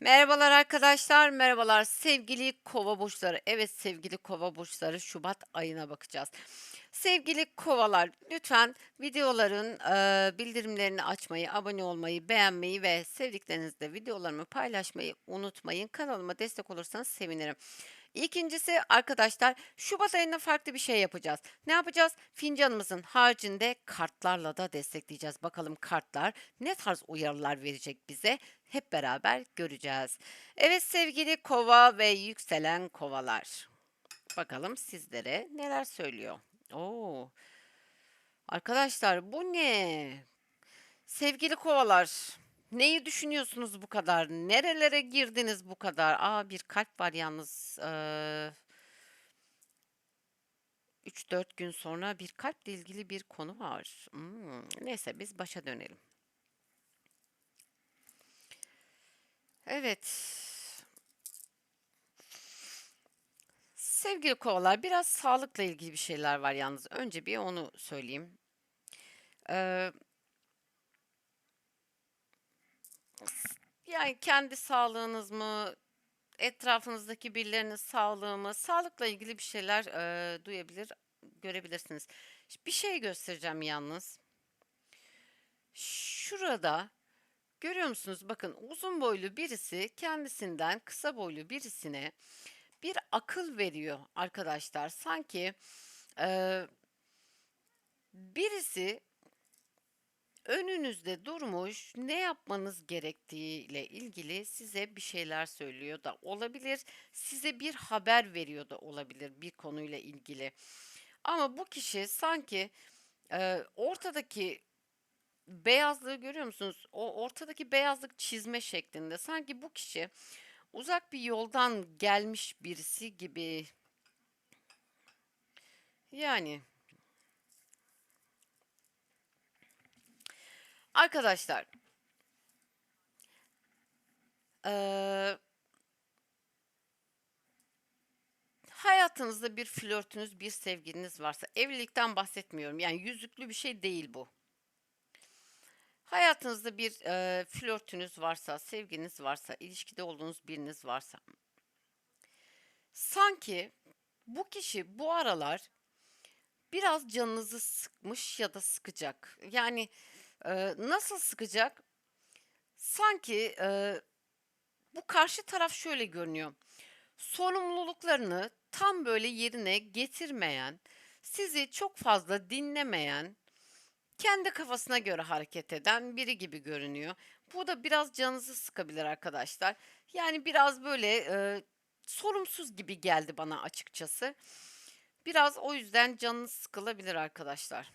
Merhabalar arkadaşlar, merhabalar sevgili kova burçları. Evet sevgili kova burçları Şubat ayına bakacağız. Sevgili kovalar lütfen videoların e, bildirimlerini açmayı, abone olmayı, beğenmeyi ve sevdiklerinizle videolarımı paylaşmayı unutmayın. Kanalıma destek olursanız sevinirim. İkincisi arkadaşlar Şubat ayında farklı bir şey yapacağız. Ne yapacağız? Fincanımızın haricinde kartlarla da destekleyeceğiz. Bakalım kartlar ne tarz uyarılar verecek bize? Hep beraber göreceğiz. Evet sevgili kova ve yükselen kovalar. Bakalım sizlere neler söylüyor. Oo. Arkadaşlar bu ne? Sevgili kovalar, neyi düşünüyorsunuz bu kadar? Nerelere girdiniz bu kadar? Aa bir kalp var yalnız. Ee, 3-4 gün sonra bir kalple ilgili bir konu var. Hmm, neyse biz başa dönelim. Evet. Sevgili kovalar, biraz sağlıkla ilgili bir şeyler var yalnız. Önce bir onu söyleyeyim. Ee, yani kendi sağlığınız mı, etrafınızdaki birilerinin sağlığı mı, sağlıkla ilgili bir şeyler e, duyabilir, görebilirsiniz. Bir şey göstereceğim yalnız. Şurada görüyor musunuz? Bakın uzun boylu birisi kendisinden kısa boylu birisine bir akıl veriyor arkadaşlar. Sanki e, birisi önünüzde durmuş ne yapmanız gerektiğiyle ilgili size bir şeyler söylüyor da olabilir. Size bir haber veriyor da olabilir bir konuyla ilgili. Ama bu kişi sanki e, ortadaki beyazlığı görüyor musunuz? O ortadaki beyazlık çizme şeklinde. Sanki bu kişi uzak bir yoldan gelmiş birisi gibi. Yani arkadaşlar eee, hayatınızda bir flörtünüz, bir sevgiliniz varsa evlilikten bahsetmiyorum. Yani yüzüklü bir şey değil bu. Hayatınızda bir eee, flörtünüz varsa, sevginiz varsa, ilişkide olduğunuz biriniz varsa sanki bu kişi bu aralar biraz canınızı sıkmış ya da sıkacak. Yani eee, nasıl sıkacak? Sanki eee, bu karşı taraf şöyle görünüyor. Sorumluluklarını tam böyle yerine getirmeyen, sizi çok fazla dinlemeyen, kendi kafasına göre hareket eden biri gibi görünüyor. Bu da biraz canınızı sıkabilir arkadaşlar. Yani biraz böyle e, sorumsuz gibi geldi bana açıkçası. Biraz o yüzden canınız sıkılabilir arkadaşlar.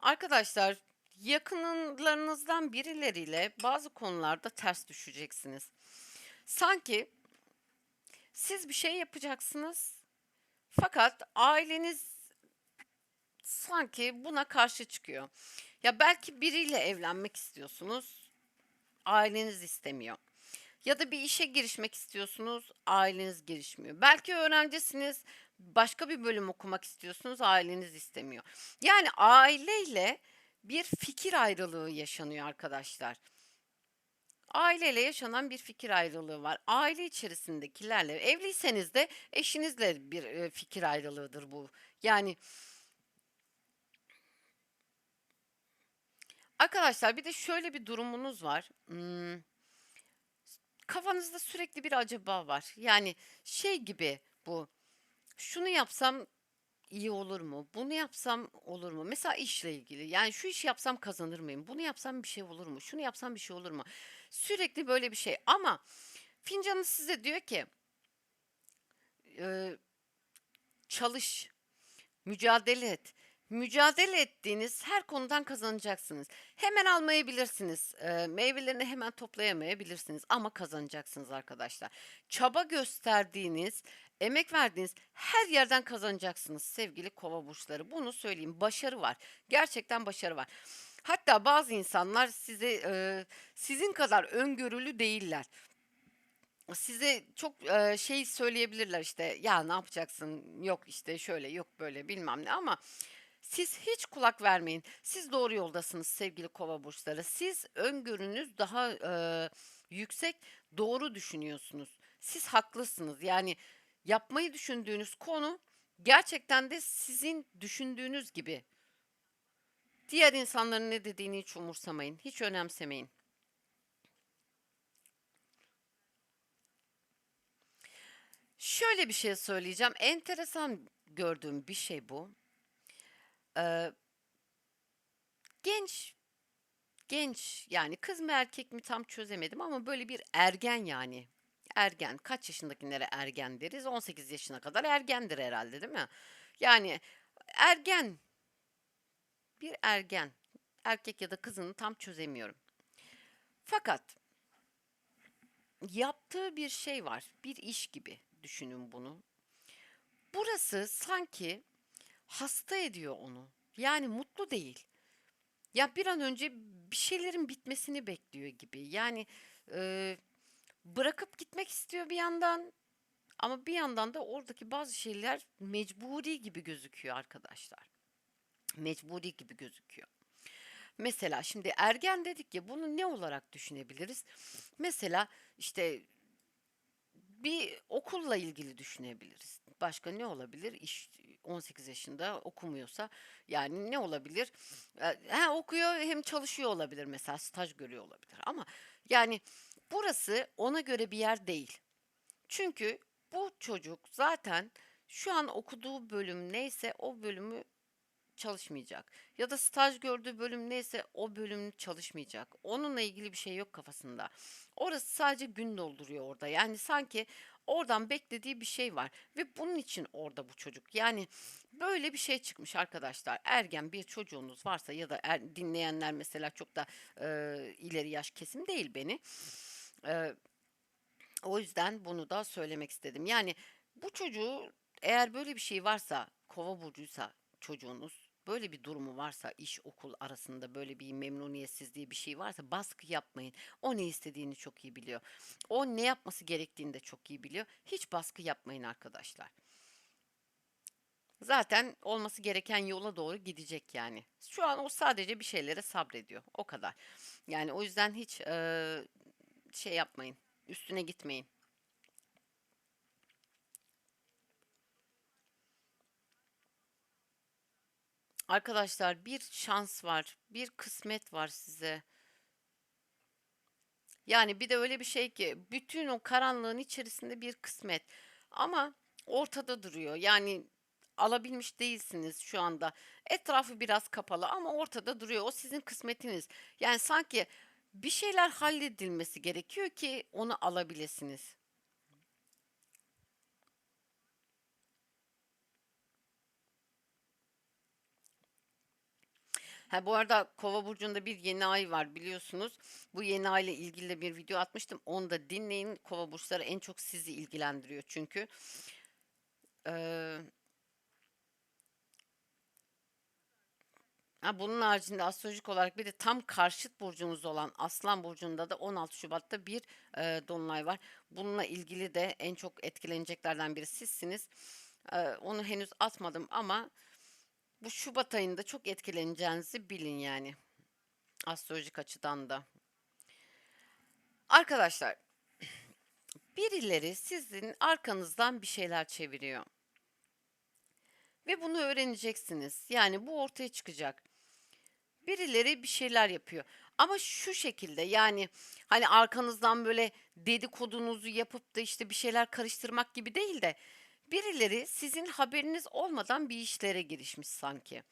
Arkadaşlar yakınlarınızdan birileriyle bazı konularda ters düşeceksiniz. Sanki siz bir şey yapacaksınız fakat aileniz sanki buna karşı çıkıyor. Ya belki biriyle evlenmek istiyorsunuz, aileniz istemiyor. Ya da bir işe girişmek istiyorsunuz, aileniz girişmiyor. Belki öğrencisiniz, başka bir bölüm okumak istiyorsunuz, aileniz istemiyor. Yani aileyle bir fikir ayrılığı yaşanıyor arkadaşlar. Aileyle yaşanan bir fikir ayrılığı var. Aile içerisindekilerle, evliyseniz de eşinizle bir e, fikir ayrılığıdır bu. Yani arkadaşlar bir de şöyle bir durumunuz var. Hmm, kafanızda sürekli bir acaba var. Yani şey gibi bu. Şunu yapsam iyi olur mu? Bunu yapsam olur mu? Mesela işle ilgili. Yani şu işi yapsam kazanır mıyım? Bunu yapsam bir şey olur mu? Şunu yapsam bir şey olur mu? Sürekli böyle bir şey. Ama fincanı size diyor ki çalış, mücadele et. Mücadele ettiğiniz her konudan kazanacaksınız. Hemen almayabilirsiniz. meyvelerini hemen toplayamayabilirsiniz ama kazanacaksınız arkadaşlar. Çaba gösterdiğiniz, emek verdiğiniz her yerden kazanacaksınız sevgili kova burçları. Bunu söyleyeyim. Başarı var. Gerçekten başarı var. Hatta bazı insanlar size e, sizin kadar öngörülü değiller. size çok, eee, şey söyleyebilirler, işte, "Ya, ne yapacaksın? Yok, işte, şöyle, yok böyle." bilmem ne ama siz hiç kulak vermeyin. Siz doğru yoldasınız sevgili Kova burçları. Siz öngörünüz daha, eee, yüksek, doğru düşünüyorsunuz. Siz haklısınız. Yani yapmayı düşündüğünüz konu gerçekten de sizin düşündüğünüz gibi. Diğer insanların ne dediğini hiç umursamayın, hiç önemsemeyin. Şöyle bir şey söyleyeceğim. Enteresan gördüğüm bir şey bu. Eee genç genç, yani kız mı erkek mi tam çözemedim ama böyle bir ergen yani. Ergen. Kaç yaşındakilere ergen deriz? 18 yaşına kadar ergendir herhalde, değil mi? Yani ergen. Bir ergen. Erkek ya da kızını tam çözemiyorum. Fakat yaptığı bir şey var. Bir iş gibi düşünün bunu. Burası sanki hasta ediyor onu. Yani mutlu değil. Ya bir an önce bir şeylerin bitmesini bekliyor gibi. Yani eee, bırakıp gitmek istiyor bir yandan ama bir yandan da oradaki bazı şeyler mecburi gibi gözüküyor arkadaşlar. Mecburi gibi gözüküyor. Mesela şimdi ergen dedik ya bunu ne olarak düşünebiliriz? Mesela işte bir okulla ilgili düşünebiliriz. Başka ne olabilir? İş 18 yaşında okumuyorsa yani ne olabilir? Eee, he, okuyor hem çalışıyor olabilir mesela staj görüyor olabilir ama yani burası ona göre bir yer değil. Çünkü bu çocuk zaten şu an okuduğu bölüm neyse o bölümü çalışmayacak. Ya da staj gördüğü bölüm neyse o bölüm çalışmayacak. Onunla ilgili bir şey yok kafasında. Orası sadece gün dolduruyor orada. Yani sanki oradan beklediği bir şey var ve bunun için orada bu çocuk. Yani böyle bir şey çıkmış arkadaşlar. Ergen bir çocuğunuz varsa ya da er, dinleyenler mesela çok da e, ileri yaş kesim değil beni. E, o yüzden bunu da söylemek istedim. Yani bu çocuğu eğer böyle bir şey varsa, kova burcuysa çocuğunuz, böyle bir durumu varsa iş okul arasında böyle bir memnuniyetsizliği bir şey varsa baskı yapmayın. O ne istediğini çok iyi biliyor. O ne yapması gerektiğini de çok iyi biliyor. Hiç baskı yapmayın arkadaşlar. Zaten olması gereken yola doğru gidecek yani. Şu an o sadece bir şeylere sabrediyor. O kadar. Yani o yüzden hiç eee, şey yapmayın. Üstüne gitmeyin. Arkadaşlar bir şans var, bir kısmet var size. Yani bir de öyle bir şey ki bütün o karanlığın içerisinde bir kısmet. Ama ortada duruyor. Yani alabilmiş değilsiniz şu anda. Etrafı biraz kapalı ama ortada duruyor. O sizin kısmetiniz. Yani sanki bir şeyler halledilmesi gerekiyor ki onu alabilirsiniz. Ha bu arada Kova burcunda bir yeni ay var biliyorsunuz. Bu yeni ay ile ilgili de bir video atmıştım. Onu da dinleyin. Kova burçları en çok sizi ilgilendiriyor çünkü. Ee, ha, bunun haricinde astrolojik olarak bir de tam karşıt burcunuz olan Aslan burcunda da 16 Şubat'ta bir e, dolunay var. Bununla ilgili de en çok etkileneceklerden biri sizsiniz. Ee, onu henüz atmadım ama bu Şubat ayında çok etkileneceğinizi bilin yani astrolojik açıdan da. Arkadaşlar birileri sizin arkanızdan bir şeyler çeviriyor ve bunu öğreneceksiniz. Yani bu ortaya çıkacak. Birileri bir şeyler yapıyor. Ama şu şekilde yani hani arkanızdan böyle dedikodunuzu yapıp da işte bir şeyler karıştırmak gibi değil de birileri sizin haberiniz olmadan bir işlere girişmiş sanki.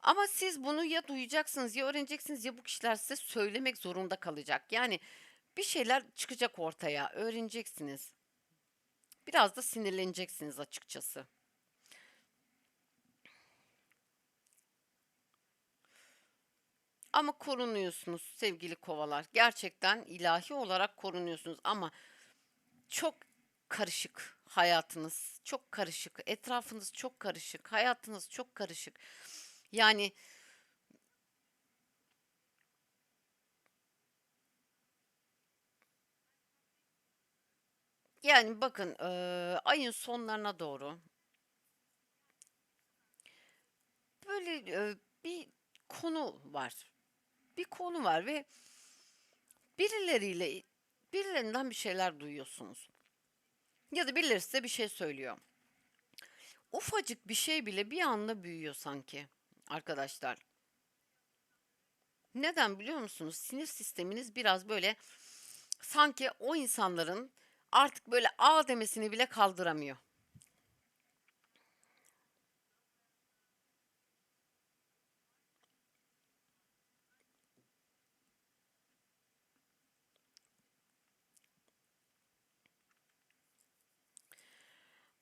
Ama siz bunu ya duyacaksınız ya öğreneceksiniz ya bu kişiler size söylemek zorunda kalacak. Yani bir şeyler çıkacak ortaya, öğreneceksiniz. Biraz da sinirleneceksiniz açıkçası. Ama korunuyorsunuz sevgili kovalar. Gerçekten ilahi olarak korunuyorsunuz ama çok karışık hayatınız. Çok karışık. Etrafınız çok karışık. Hayatınız çok karışık. Yani Yani bakın, eee, ayın sonlarına doğru böyle, eee, bir konu var. Bir konu var ve birileriyle birilerinden bir şeyler duyuyorsunuz. Ya da birileri size bir şey söylüyor. Ufacık bir şey bile bir anda büyüyor sanki arkadaşlar. Neden biliyor musunuz? Sinir sisteminiz biraz böyle sanki o insanların artık böyle "A" demesini bile kaldıramıyor.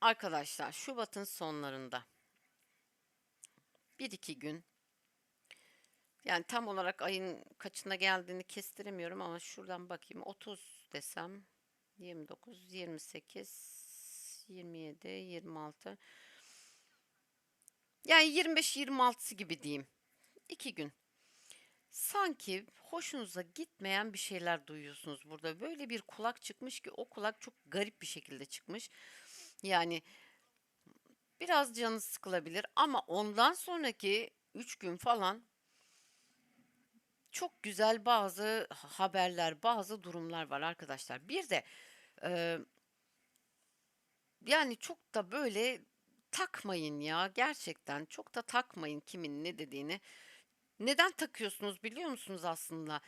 Arkadaşlar, şubatın sonlarında 1-2 gün yani tam olarak ayın kaçına geldiğini kestiremiyorum ama şuradan bakayım 30 desem 29, 28, 27, 26 yani 25-26'sı gibi diyeyim. 2 gün. Sanki hoşunuza gitmeyen bir şeyler duyuyorsunuz burada. Böyle bir kulak çıkmış ki o kulak çok garip bir şekilde çıkmış. Yani biraz canınız sıkılabilir ama ondan sonraki 3 gün falan çok güzel bazı haberler, bazı durumlar var arkadaşlar. Bir de eee, yani çok da böyle takmayın ya gerçekten çok da takmayın kimin ne dediğini. Neden takıyorsunuz biliyor musunuz aslında?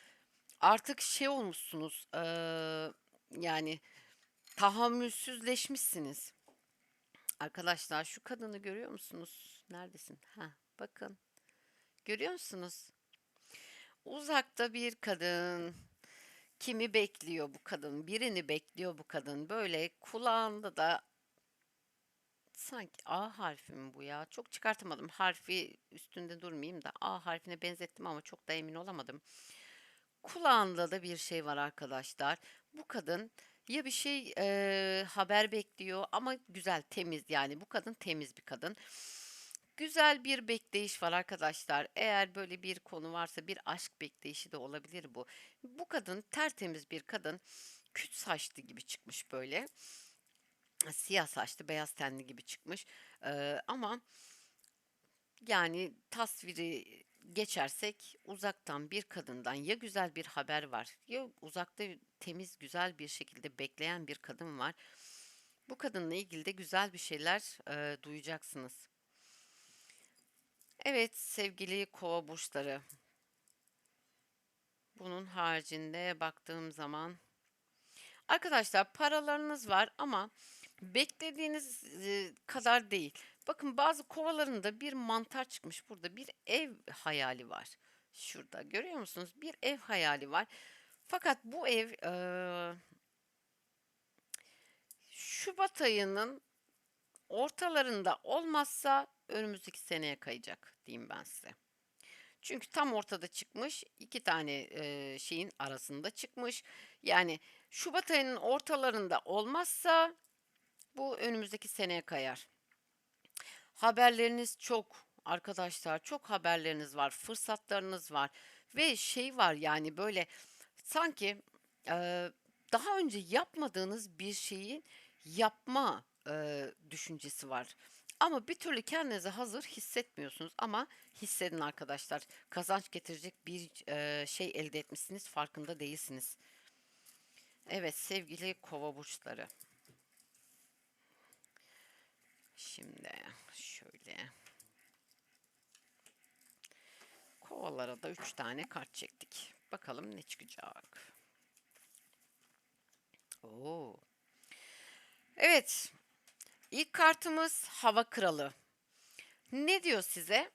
Artık şey olmuşsunuz eee, yani tahammülsüzleşmişsiniz. Arkadaşlar şu kadını görüyor musunuz? Neredesin? Ha, bakın. Görüyor musunuz? Uzakta bir kadın. Kimi bekliyor bu kadın? Birini bekliyor bu kadın. Böyle kulağında da sanki A harfi mi bu ya? Çok çıkartamadım. Harfi üstünde durmayayım da A harfine benzettim ama çok da emin olamadım. Kulağında da bir şey var arkadaşlar. Bu kadın ya bir şey eee, haber bekliyor ama güzel, temiz yani bu kadın temiz bir kadın. Güzel bir bekleyiş var arkadaşlar. Eğer böyle bir konu varsa bir aşk bekleyişi de olabilir bu. Bu kadın tertemiz bir kadın. Küt saçlı gibi çıkmış böyle. Siyah saçlı, beyaz tenli gibi çıkmış. Eee, ama yani tasviri geçersek uzaktan bir kadından ya güzel bir haber var ya uzakta temiz güzel bir şekilde bekleyen bir kadın var. Bu kadınla ilgili de güzel bir şeyler eee, duyacaksınız. Evet sevgili kova burçları. Bunun haricinde baktığım zaman arkadaşlar paralarınız var ama beklediğiniz e, kadar değil. Bakın bazı kovalarında bir mantar çıkmış burada. Bir ev hayali var. Şurada görüyor musunuz? Bir ev hayali var. Fakat bu ev eee, Şubat ayının ortalarında olmazsa önümüzdeki seneye kayacak diyeyim ben size. Çünkü tam ortada çıkmış. iki tane eee, şeyin arasında çıkmış. Yani Şubat ayının ortalarında olmazsa bu önümüzdeki seneye kayar. Haberleriniz çok arkadaşlar. Çok haberleriniz var. Fırsatlarınız var. Ve şey var yani böyle sanki eee, daha önce yapmadığınız bir şeyi yapma eee, düşüncesi var. Ama bir türlü kendinizi hazır hissetmiyorsunuz. Ama hissedin arkadaşlar. Kazanç getirecek bir eee, şey elde etmişsiniz. Farkında değilsiniz. Evet sevgili kova burçları. Şimdi şöyle kovalara da 3 tane kart çektik. Bakalım ne çıkacak. Oo. Evet. İlk kartımız Hava Kralı. Ne diyor size?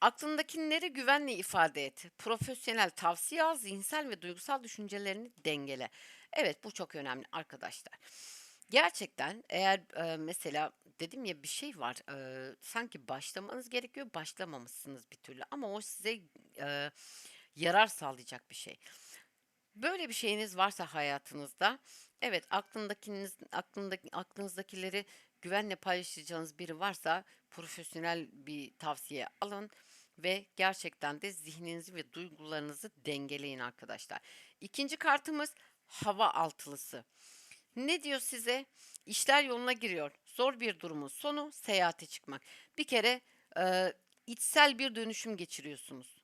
Aklındakileri güvenle ifade et. Profesyonel tavsiye al, zihinsel ve duygusal düşüncelerini dengele. Evet, bu çok önemli arkadaşlar. Gerçekten eğer e, mesela dedim ya bir şey var, e, sanki başlamanız gerekiyor, başlamamışsınız bir türlü ama o size e, yarar sağlayacak bir şey. Böyle bir şeyiniz varsa hayatınızda, evet aklındakiniz, aklındaki, aklınızdakileri güvenle paylaşacağınız biri varsa profesyonel bir tavsiye alın ve gerçekten de zihninizi ve duygularınızı dengeleyin arkadaşlar. İkinci kartımız hava altılısı. Ne diyor size? İşler yoluna giriyor. Zor bir durumun sonu seyahate çıkmak. Bir kere e, içsel bir dönüşüm geçiriyorsunuz.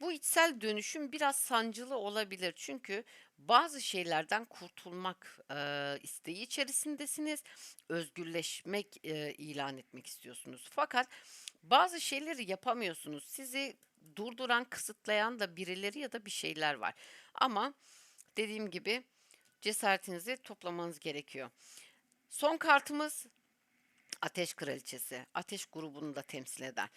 Bu içsel dönüşüm biraz sancılı olabilir çünkü bazı şeylerden kurtulmak e, isteği içerisindesiniz. Özgürleşmek e, ilan etmek istiyorsunuz. Fakat bazı şeyleri yapamıyorsunuz. Sizi durduran, kısıtlayan da birileri ya da bir şeyler var. Ama dediğim gibi cesaretinizi toplamanız gerekiyor. Son kartımız Ateş Kraliçesi. Ateş grubunu da temsil eder.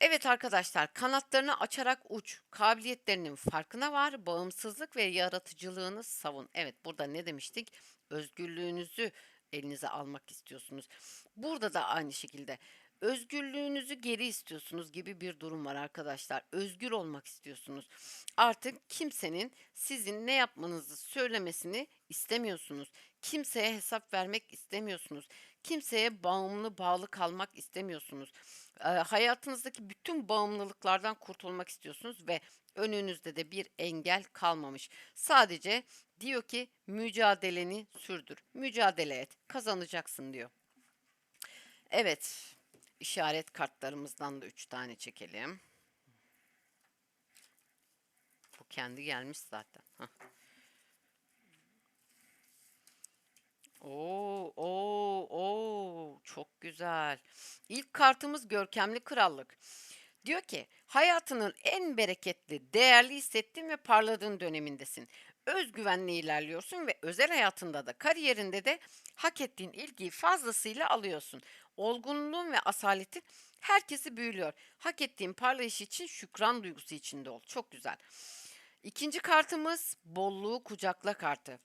Evet arkadaşlar, kanatlarını açarak uç, kabiliyetlerinin farkına var, bağımsızlık ve yaratıcılığını savun. Evet, burada ne demiştik? Özgürlüğünüzü elinize almak istiyorsunuz. Burada da aynı şekilde özgürlüğünüzü geri istiyorsunuz gibi bir durum var arkadaşlar. Özgür olmak istiyorsunuz. Artık kimsenin sizin ne yapmanızı söylemesini istemiyorsunuz. Kimseye hesap vermek istemiyorsunuz. Kimseye bağımlı bağlı kalmak istemiyorsunuz. Eee, hayatınızdaki bütün bağımlılıklardan kurtulmak istiyorsunuz ve önünüzde de bir engel kalmamış. Sadece diyor ki mücadeleni sürdür. Mücadele et. Kazanacaksın diyor. Evet. İşaret kartlarımızdan da 3 tane çekelim. Bu kendi gelmiş zaten. Oo, oo, oo, çok güzel. İlk kartımız görkemli krallık. Diyor ki hayatının en bereketli, değerli hissettiğin ve parladığın dönemindesin. Özgüvenle ilerliyorsun ve özel hayatında da kariyerinde de hak ettiğin ilgiyi fazlasıyla alıyorsun. Olgunluğun ve asaletin herkesi büyülüyor. Hak ettiğin parlayış için şükran duygusu içinde ol. Çok güzel. İkinci kartımız bolluğu kucakla kartı.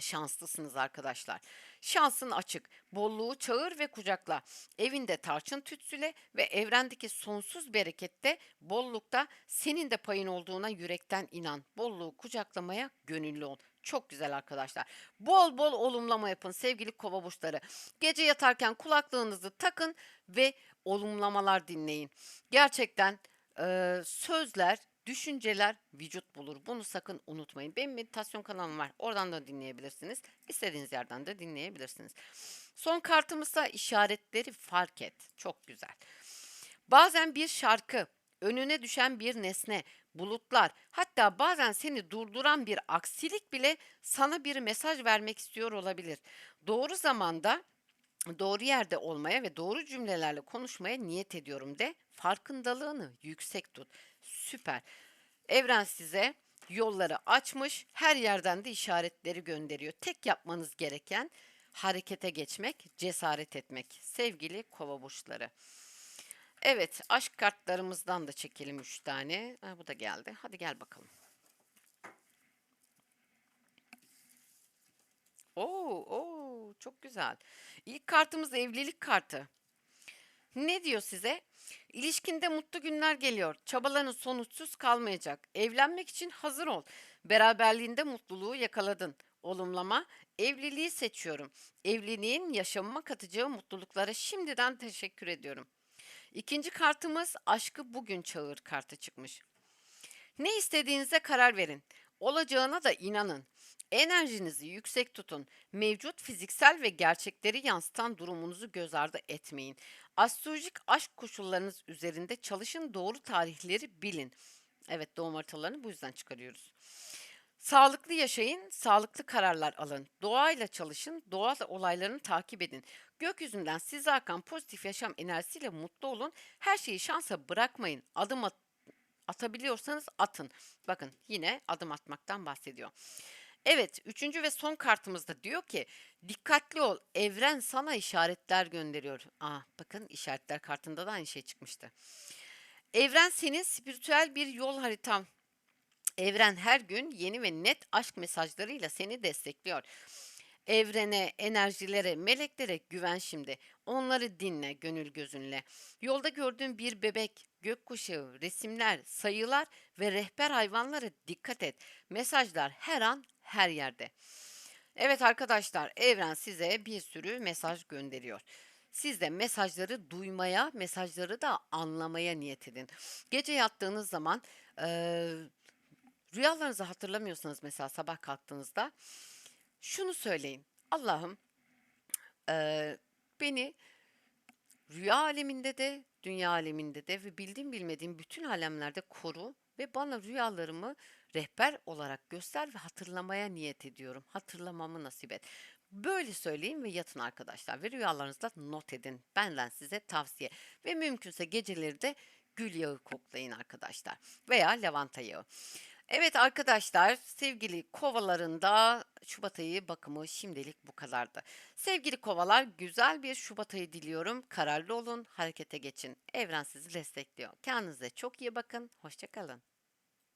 Şanslısınız arkadaşlar. Şansın açık. Bolluğu çağır ve kucakla. Evinde tarçın tütsüle ve evrendeki sonsuz berekette, bollukta senin de payın olduğuna yürekten inan. Bolluğu kucaklamaya gönüllü ol. Çok güzel arkadaşlar. Bol bol olumlama yapın sevgili kova burçları. Gece yatarken kulaklığınızı takın ve olumlamalar dinleyin. Gerçekten eee, sözler Düşünceler vücut bulur. Bunu sakın unutmayın. Benim meditasyon kanalım var. Oradan da dinleyebilirsiniz. İstediğiniz yerden de dinleyebilirsiniz. Son kartımızsa işaretleri fark et. Çok güzel. Bazen bir şarkı, önüne düşen bir nesne, bulutlar, hatta bazen seni durduran bir aksilik bile sana bir mesaj vermek istiyor olabilir. Doğru zamanda doğru yerde olmaya ve doğru cümlelerle konuşmaya niyet ediyorum de farkındalığını yüksek tut. Süper. Evren size yolları açmış, her yerden de işaretleri gönderiyor. Tek yapmanız gereken harekete geçmek, cesaret etmek. Sevgili kova burçları. Evet, aşk kartlarımızdan da çekelim 3 tane. Ha, bu da geldi. Hadi gel bakalım. Oo, oo, çok güzel. İlk kartımız evlilik kartı. Ne diyor size? İlişkinde mutlu günler geliyor. Çabaların sonuçsuz kalmayacak. Evlenmek için hazır ol. Beraberliğinde mutluluğu yakaladın. Olumlama, evliliği seçiyorum. Evliliğin yaşamıma katacağı mutluluklara şimdiden teşekkür ediyorum. İkinci kartımız aşkı bugün çağır kartı çıkmış. Ne istediğinize karar verin. Olacağına da inanın. Enerjinizi yüksek tutun. Mevcut fiziksel ve gerçekleri yansıtan durumunuzu göz ardı etmeyin. Astrolojik aşk koşullarınız üzerinde çalışın, doğru tarihleri bilin. Evet, doğum haritalarını bu yüzden çıkarıyoruz. Sağlıklı yaşayın, sağlıklı kararlar alın. Doğayla çalışın, doğa olaylarını takip edin. Gökyüzünden size akan pozitif yaşam enerjisiyle mutlu olun. Her şeyi şansa bırakmayın. Adım at atabiliyorsanız atın. Bakın yine adım atmaktan bahsediyor. Evet, üçüncü ve son kartımızda diyor ki dikkatli ol, evren sana işaretler gönderiyor. Aa, bakın işaretler kartında da aynı şey çıkmıştı. Evren senin spiritüel bir yol haritan. Evren her gün yeni ve net aşk mesajlarıyla seni destekliyor. Evrene, enerjilere, meleklere güven şimdi. Onları dinle gönül gözünle. Yolda gördüğün bir bebek, gökkuşağı, resimler, sayılar ve rehber hayvanlara dikkat et. Mesajlar her an her yerde. Evet arkadaşlar, evren size bir sürü mesaj gönderiyor. Siz de mesajları duymaya, mesajları da anlamaya niyet edin. Gece yattığınız zaman eee rüyalarınızı hatırlamıyorsanız mesela sabah kalktığınızda şunu söyleyin. Allah'ım eee, beni rüya aleminde de, dünya aleminde de ve bildiğim bilmediğim bütün alemlerde koru ve bana rüyalarımı rehber olarak göster ve hatırlamaya niyet ediyorum. Hatırlamamı nasip et. Böyle söyleyin ve yatın arkadaşlar ve rüyalarınızda not edin. Benden size tavsiye ve mümkünse geceleri de gül yağı koklayın arkadaşlar veya lavanta yağı. Evet arkadaşlar sevgili kovalarında Şubat ayı bakımı şimdilik bu kadardı. Sevgili kovalar güzel bir Şubat ayı diliyorum. Kararlı olun, harekete geçin. Evren sizi destekliyor. Kendinize çok iyi bakın. Hoşçakalın.